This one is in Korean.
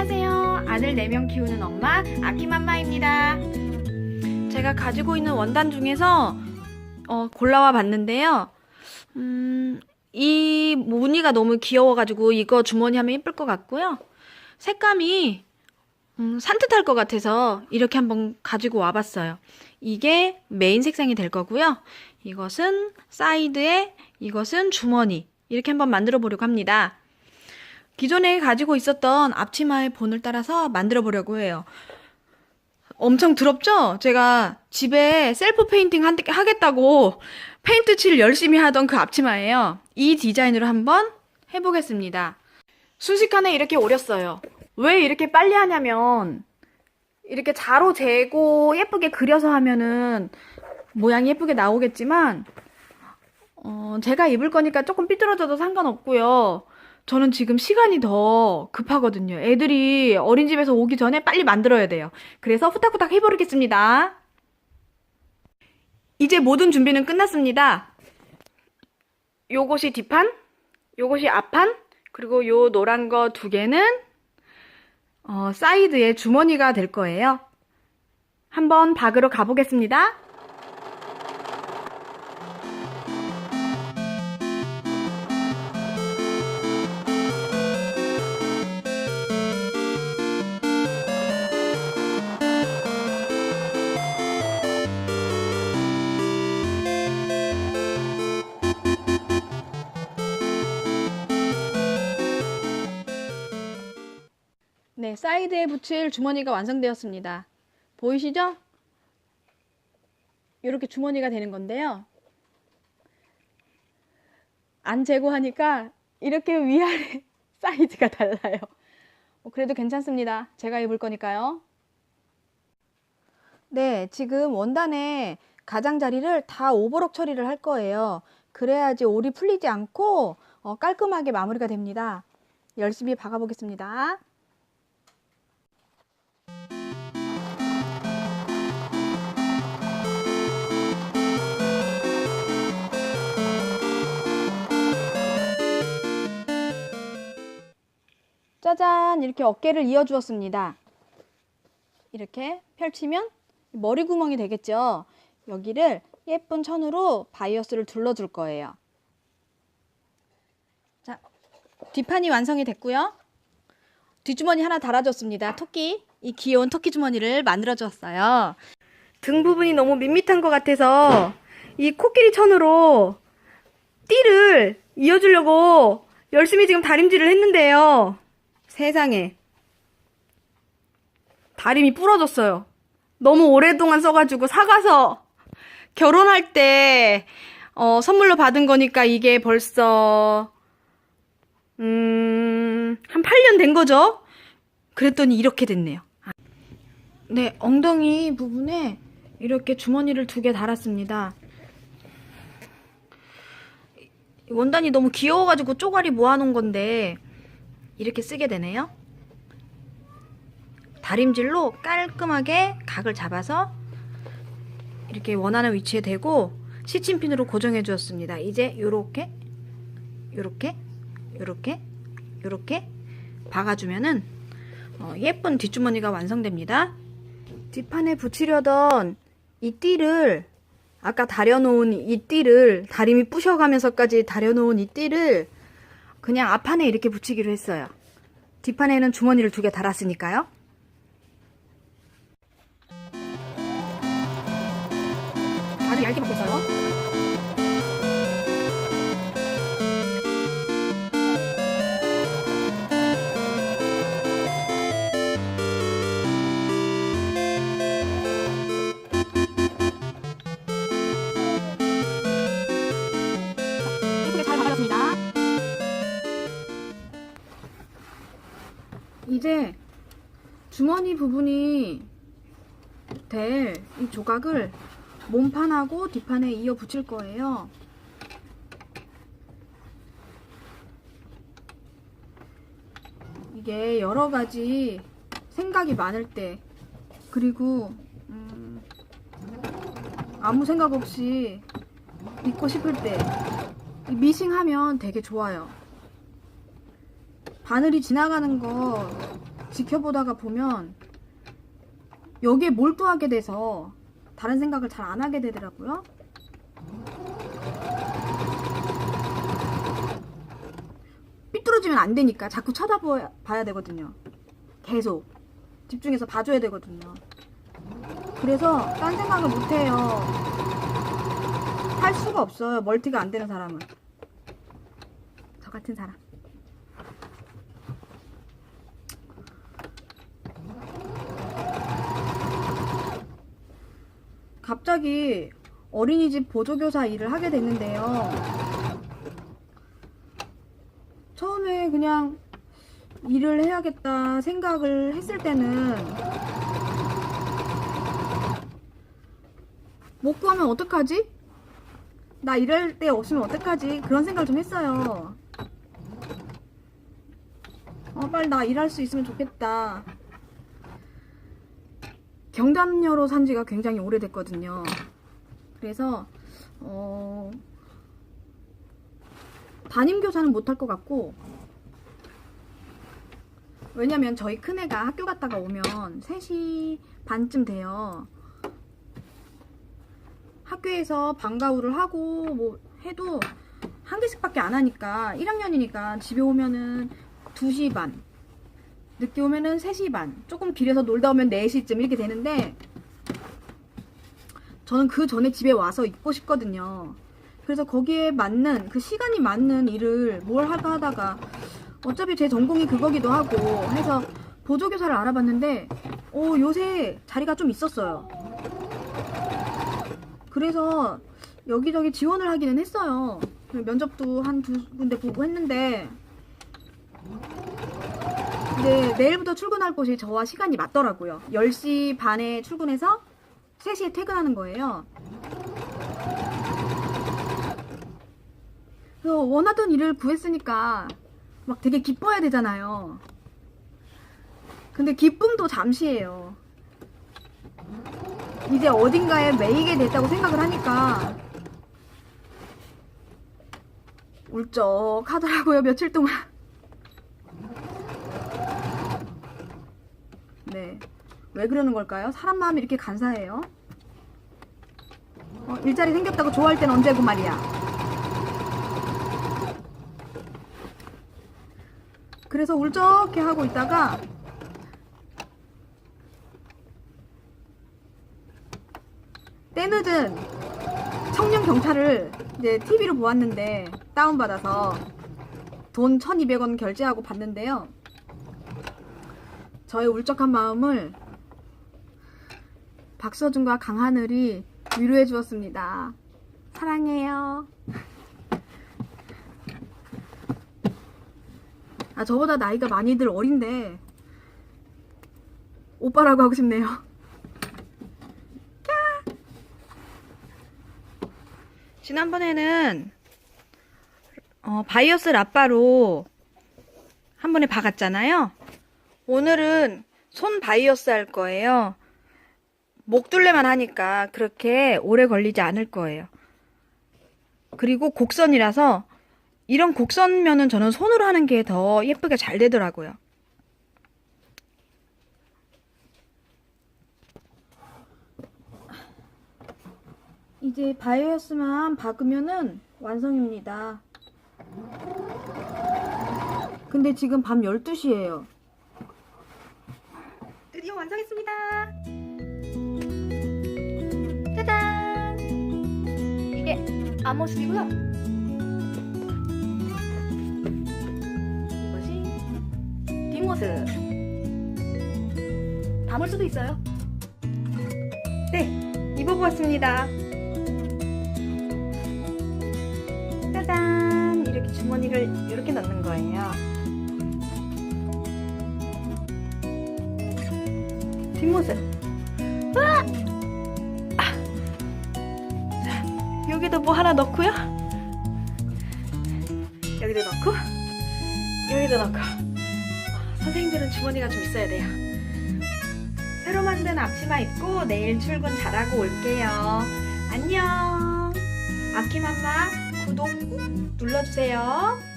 안녕하세요. 아들 4명 키우는 엄마 아키맘마입니다. 제가 가지고 있는 원단 중에서 어, 골라와 봤는데요. 음, 이 무늬가 너무 귀여워가지고 이거 주머니 하면 예쁠 것 같고요. 색감이 음, 산뜻할 것 같아서 이렇게 한번 가지고 와봤어요. 이게 메인 색상이 될 거고요. 이것은 사이드에 이것은 주머니 이렇게 한번 만들어 보려고 합니다. 기존에 가지고 있었던 앞치마의 본을 따라서 만들어 보려고 해요. 엄청 더럽죠? 제가 집에 셀프 페인팅 한- 하겠다고 페인트 칠 열심히 하던 그 앞치마예요. 이 디자인으로 한번 해보겠습니다. 순식간에 이렇게 오렸어요. 왜 이렇게 빨리 하냐면 이렇게 자로 재고 예쁘게 그려서 하면은 모양이 예쁘게 나오겠지만 어, 제가 입을 거니까 조금 삐뚤어져도 상관없고요. 저는 지금 시간이 더 급하거든요. 애들이 어린이집에서 오기 전에 빨리 만들어야 돼요. 그래서 후딱후딱 해버리겠습니다. 이제 모든 준비는 끝났습니다. 요것이 뒷판, 요것이 앞판, 그리고 요 노란 거 두 개는 어, 사이드에 주머니가 될 거예요. 한번 박으러 가보겠습니다. 네, 사이드에 붙일 주머니가 완성되었습니다. 보이시죠? 이렇게 주머니가 되는 건데요. 안 재고 하니까 이렇게 위아래 사이즈가 달라요. 어, 그래도 괜찮습니다. 제가 입을 거니까요. 네, 지금 원단에 가장자리를 다 오버럭 처리를 할 거예요. 그래야지 올이 풀리지 않고 어, 깔끔하게 마무리가 됩니다. 열심히 박아보겠습니다. 짜잔 이렇게 어깨를 이어 주었습니다. 이렇게 펼치면 머리 구멍이 되겠죠. 여기를 예쁜 천으로 바이어스를 둘러줄 거예요. 자, 뒷판이 완성이 됐고요. 뒷주머니 하나 달아줬습니다. 토끼, 이 귀여운 토끼 주머니를 만들어 주었어요. 등 부분이 너무 밋밋한 것 같아서 이 코끼리 천으로 띠를 이어주려고 열심히 지금 다림질을 했는데요. 세상에. 다림이 부러졌어요. 너무 오랫동안 써가지고 사가서 결혼할 때 어, 선물로 받은 거니까 이게 벌써 음, 한 8년 된 거죠? 그랬더니 이렇게 됐네요. 아. 네, 엉덩이 부분에 이렇게 주머니를 두 개 달았습니다. 원단이 너무 귀여워가지고 쪼가리 모아놓은 건데 이렇게 쓰게 되네요. 다림질로 깔끔하게 각을 잡아서 이렇게 원하는 위치에 대고 시침핀으로 고정해 주었습니다. 이제 요렇게 요렇게 요렇게 요렇게 박아주면은 어, 예쁜 뒷주머니가 완성됩니다. 뒷판에 붙이려던 이 띠를 아까 다려놓은 이 띠를 다림이 부셔가면서까지 다려놓은 이 띠를 그냥 앞판에 이렇게 붙이기로 했어요. 뒷판에는 주머니를 두 개 달았으니까요. 아주 얇게 먹겠어요. 이제 주머니 부분이 될 이 조각을 몸판하고 뒷판에 이어 붙일 거예요. 이게 여러 가지 생각이 많을 때 그리고 음, 아무 생각 없이 입고 싶을 때이 미싱하면 되게 좋아요. 바늘이 지나가는 거 지켜보다가 보면 여기에 몰두하게 돼서 다른 생각을 잘 안 하게 되더라고요. 삐뚤어지면 안 되니까 자꾸 쳐다봐야 되거든요. 계속 집중해서 봐줘야 되거든요. 그래서 딴 생각을 못 해요. 할 수가 없어요. 멀티가 안 되는 사람은. 저 같은 사람. 갑자기 어린이집 보조교사 일을 하게 됐는데요. 처음에 그냥 일을 해야겠다 생각을 했을 때는 못 구하면 어떡하지? 나 이럴 때 없으면 어떡하지? 그런 생각을 좀 했어요. 어, 빨리 나 일할 수 있으면 좋겠다. 경담녀로 산 지가 굉장히 오래됐거든요. 그래서, 어, 담임 교사는 못할 것 같고, 왜냐면 저희 큰애가 학교 갔다가 오면 3시 반쯤 돼요. 학교에서 방과후를 하고 뭐 해도 한 개씩밖에 안 하니까 1학년이니까 집에 오면은 2시 반 늦게 오면은 3시 반. 조금 길에서 놀다 오면 4시쯤 이렇게 되는데 저는 그 전에 집에 와서 있고 싶거든요. 그래서 거기에 맞는 그 시간이 맞는 일을 뭘 할까 하다가 어차피 제 전공이 그거기도 하고 해서 보조교사를 알아봤는데 어, 요새 자리가 좀 있었어요. 그래서 여기저기 지원을 하기는 했어요. 면접도 한 두 군데 보고 했는데 근데 내일부터 출근할 곳이 저와 시간이 맞더라고요. 10시 반에 출근해서 3시에 퇴근하는 거예요. 그래서 원하던 일을 구했으니까 막 되게 기뻐해야 되잖아요. 근데 기쁨도 잠시예요. 이제 어딘가에 매이게 됐다고 생각을 하니까 울적하더라고요 며칠 동안 네 왜 그러는 걸까요? 사람 마음이 이렇게 간사해요 어, 일자리 생겼다고 좋아할 땐 언제고 말이야 그래서 울적해 하고 있다가 때늦은 청년 경찰을 이제 TV로 보았는데 다운받아서 돈 1200원 결제하고 봤는데요. 저의 울적한 마음을 박서준과 강하늘이 위로해 주었습니다. 사랑해요. 아, 저보다 나이가 많이들 어린데 오빠라고 하고 싶네요. 지난번에는 어, 바이오스 라빠로 한 번에 박았잖아요. 오늘은 손 바이오스 할 거예요. 목둘레만 하니까 그렇게 오래 걸리지 않을 거예요. 그리고 곡선이라서 이런 곡선면은 저는 손으로 하는 게 더 예쁘게 잘 되더라고요. 이제 바이오스만 박으면은 완성입니다. 근데 지금 밤 12시예요. 드디어 완성했습니다. 짜잔! 이게 앞모습이고요. 이것이 뒷모습. 담을 수도 있어요. 네, 입어보았습니다. 짜잔! 이렇게 주머니를 이렇게 넣는 거예요. 뒷모습. 으아! 아. 자, 여기도 뭐 하나 넣고요. 여기도 넣고, 여기도 넣고. 아, 선생님들은 주머니가 좀 있어야 돼요. 새로 만든 앞치마 입고 내일 출근 잘하고 올게요. 안녕. 아키맘마 구독 꾹 눌러주세요.